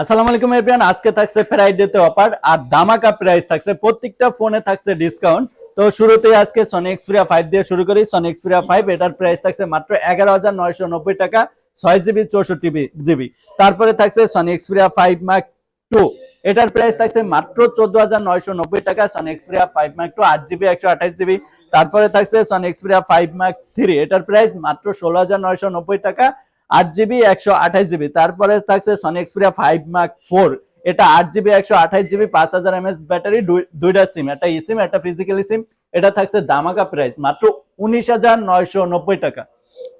আসসালামু আলাইকুম এভরিওয়ান আজকে থাকছে ফ্রাইডে তে অফার আর ধামাকা প্রাইস থাকছে। প্রত্যেকটা ফোনে থাকছে ডিসকাউন্ট তো শুরুতেই আজকে সনি এক্সপিরিয়া ফাইভ দিয়ে শুরু করি। সনি এক্সপিরিয়া ফাইভ এটার প্রাইস থাকছে মাত্র এগারো হাজার নয়শো নব্বই টাকা, ছয় জিবি চৌষট্টি জিবি তারপরে থাকছে Sony Xperia five mark two এটার প্রাইস থাকছে মাত্র চোদ্দ হাজার নয়শো নব্বই টাকা Sony Xperia five mark two আট জিবি একশো আঠাশ জিবি তারপরে থাকছে Sony Xperia five mark three এটার প্রাইস মাত্র ষোলো হাজার নয়শো নব্বই টাকা আট জিবি, একশো আঠাশ জিবি। তারপরে থাকছে Sony Xperia five mark four এটা আট জিবি, একশো আঠাশ জিবি, পাঁচ হাজার এমএস ব্যাটারি দুইটা সিম একটা ই সিম একটা ফিজিক্যালি সিম এটা থাকছে দামাকা প্রাইস মাত্র উনিশ হাজার নয়শো নব্বই টাকা।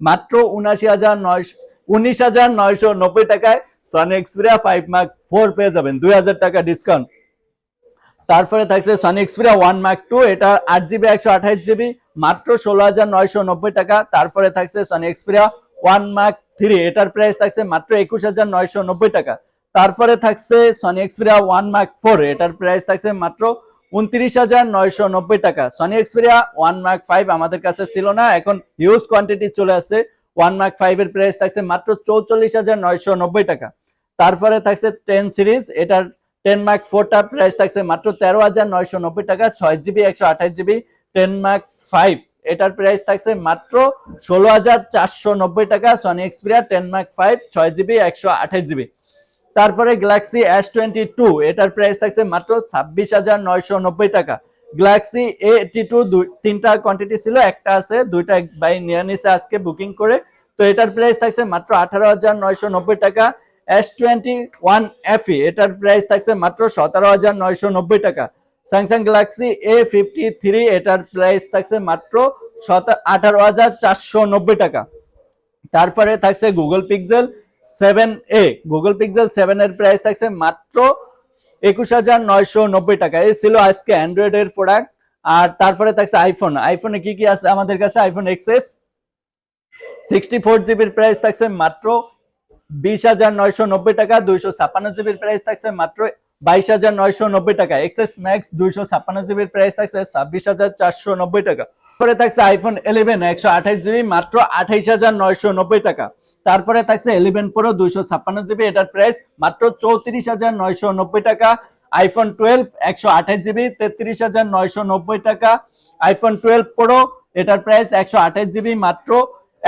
মাত্র উনাশি হাজার নয়শো উনিশ হাজার নয়শো নব্বই টাকায় Sony Xperia five mark four পেয়ে যাবেন। দুই হাজার টাকা ডিসকাউন্ট তারপরে থাকছে Sony Xperia one mark two এটা আট জিবি, একশো আঠাশ জিবি। মাত্র ষোলো হাজার নয়শো নব্বই টাকা। তারপরে থাকছে Sony Xperia one mark three, এটার প্রাইস থাকছে মাত্র একুশ হাজার নয়শো নব্বই টাকা। তারপরে থাকছে Sony Xperia one mark four এটার প্রাইস থাকছে মাত্র উনত্রিশ হাজার নয়শো নব্বই টাকা। Sony Xperia one mark five আমাদের কাছে ছিল না, এখন হিউজ কোয়ান্টিটি চলে আসছে। ওয়ান মার্ক ফাইভ এর প্রাইস থাকছে মাত্র চৌচল্লিশ হাজার নয়শো নব্বই টাকা। তারপরে থাকছে টেন সিরিজ এটার টেন মার্ক ফোরটার প্রাইস থাকছে মাত্র তেরো হাজার নয়শো নব্বই টাকা, ছয় জিবি একশো আঠাশ জিবি টেন মার্ক ফাইভ এটার প্রাইস থাকছে মাত্র ষোলো হাজার চারশো নব্বই টাকা Sony Xperia ten mark five ছয় জিবি একশো আঠাশ জিবি তারপরে গ্যালাক্সি এস টোয়েন্টি টু এটার প্রাইস থাকছে মাত্র ছাব্বিশ হাজার নয়শো নব্বই টাকা। গ্যালাক্সি এ এইটি টু তিনটা কোয়ান্টিটি ছিল, একটা আছে, দুইটা বাই নিয়ে নিছে আজকে বুকিং করে। তো এটার প্রাইস থাকছে মাত্র আঠারো হাজার নয়শো নব্বই টাকা এস টোয়েন্টি ওয়ান এফি এটার প্রাইস থাকছে মাত্র সতেরো হাজার নয়শো নব্বই টাকা। Samsung Galaxy A fifty three এটার প্রাইস থাকছে মাত্র আঠারো হাজার চারশো নব্বই টাকা। তারপরে থাকছে Google Pixel seven A Google Pixel seven এর প্রাইস থাকছে মাত্র একুশ হাজার নয়শো নব্বই টাকা। এই ছিল আজকে অ্যান্ড্রয়েড এর প্রোডাক্ট আর তারপরে থাকছে আইফোন আইফোনে কি কি আছে আমাদের কাছে? আইফোন এক্সএস সিক্সটি ফোর জিবির প্রাইস থাকছে মাত্র বিশ হাজার নয়শো নব্বই টাকা। দুইশো ছাপ্পান্ন জিবির প্রাইস থাকছে মাত্র বাইশ হাজার নয়শো নব্বই টাকা। এক্সএস ম্যাক্স দুইশো ছাপ্পান্ন জিবির প্রাইস থাকছে ছাব্বিশ হাজার চারশো নব্বই টাকা। তারপরে থাকছে আইফোন ইলেভেন একশো আঠাশ জিবি মাত্র আঠাইশ হাজার নয়শো নব্বই টাকা। তারপরে থাকছে ইলেভেন প্রো দুইশো ছাপ্পান্ন জিবি এটার প্রাইস মাত্র চৌত্রিশ হাজার নয়শো নব্বই টাকা। আইফোন টুয়েলভ একশো আঠাশ জিবি তেত্রিশ হাজার নয়শো নব্বই টাকা। আইফোন টুয়েলভ প্রো এটার প্রাইস একশো আঠাশ জিবি মাত্র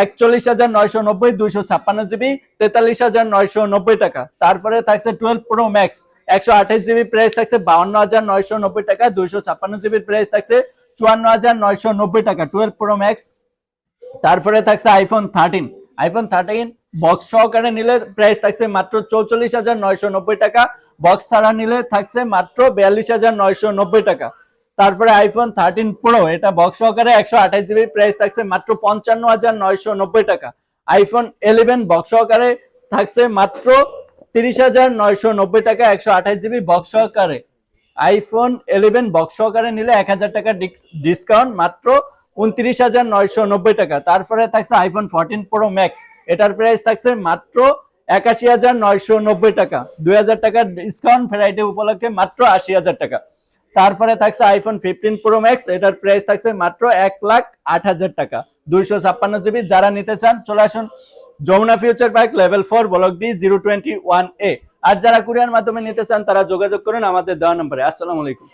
একচল্লিশ হাজার নয়শো নব্বই, দুইশো ছাপ্পান্ন জিবি তেতাল্লিশ হাজার নয়শো নব্বই টাকা। তারপরে থাকছে টুয়েলভ প্রো ম্যাক্স একশো আঠাশ জিবি প্রাইস থাকছে বাউন্ন হাজার নয়শো নব্বই টাকা, দুইশো ছাপ্পান্ন জিবির প্রাইস থাকছে চুয়ান্ন হাজার নয়শো নব্বই টাকা টুয়েলভ প্রো ম্যাক্স তারপরে থাকছে iPhone thirteen iPhone thirteen box সহকারে নিলে প্রাইস থাকছে মাত্র চৌচল্লিশ হাজার নয়শো নব্বই টাকা। বক্স ছাড়া নিলে থাকছে মাত্র বিয়াল্লিশ হাজার নয়শো নব্বই টাকা। তারপরে আইফোন থার্টিন প্রো এটা বক্স সহকারে একশো আঠাশ জিবি প্রাইস থাকছে মাত্র পঞ্চান্ন হাজার নয়শো নব্বই টাকা। আইফোন ইলেভেন বক্স সহকারে থাকছে মাত্র তিরিশ হাজার নয়শো নব্বই টাকা, একশো আঠাশ জিবি বক্স সহকারে। আইফোন ইলেভেন বক্স সহকারে নিলে এক হাজার টাকা ডিসকাউন্ট মাত্র উনত্রিশ হাজার নয়শো নব্বই টাকা। তারপরে থাকছে আইফোন ফোরটিন প্রো ম্যাক্স এটার প্রাইস থাকছে মাত্র একাশি হাজার নয়শো নব্বই টাকা। দুই হাজার টাকার ডিসকাউন্ট ফ্রাইডে উপলক্ষে মাত্র আশি হাজার টাকা। তারপরে থাকছে আইফোন ফিফটিন প্রো ম্যাক্স এটার প্রাইস থাকছে মাত্র এক লাখ আট হাজার টাকা। দুইশো ছাপ্পান্ন জিবি যারা নিতে চান, চলে আসুন Jamuna future park level four block D zero twenty one A আর যারা কুরিয়ার মাধ্যমে নিতে চান, তারা যোগাযোগ করেন আমাদের দেওয়া নম্বরে। আসসালামু আলাইকুম।